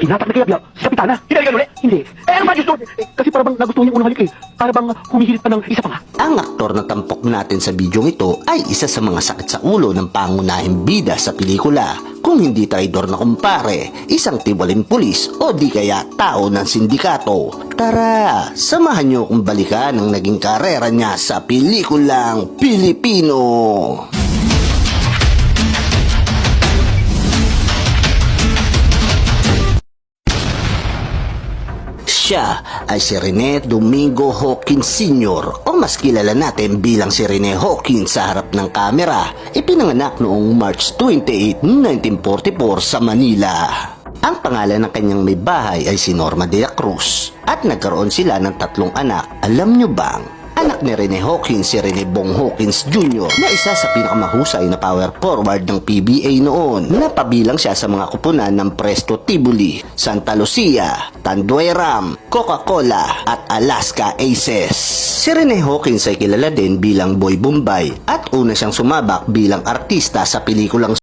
hinatak na kaya si Kapitana. Hinalikan ulit? Hindi. Eh, ano ba doon? Eh, kasi parang nagustuhan niya unang halik eh. Para bang humihilit pa ng isa pa nga. Ang aktor na tampok natin sa bidyong ito ay isa sa mga sakit sa ulo ng pangunahing bida sa pelikula. Kung hindi traidor na kumpare, isang tiwaling pulis o di kaya tao ng sindikato. Tara, samahan niyo kung balikan ang naging karera niya sa pelikulang Pilipino. Siya ay si Rene Domingo Hawkins Sr. o mas kilala natin bilang si Rene Hawkins sa harap ng kamera. Ipinanganak noong March 28, 1944 sa Manila. Ang pangalan ng kanyang may bahay ay si Norma de la Cruz at nagkaroon sila ng tatlong anak. Alam nyo bang Anak ni Rene Hawkins si Rene Bong Hawkins Jr. na isa sa pinakamahusay na power forward ng PBA noon. Napabilang siya sa mga kupunan ng Presto Tibuli, Santa Lucia, Tanduay Coca-Cola at Alaska Aces. Si Rene Hawkins ay kilala din bilang Boy Bombay at una siyang sumabak bilang artista sa pelikulang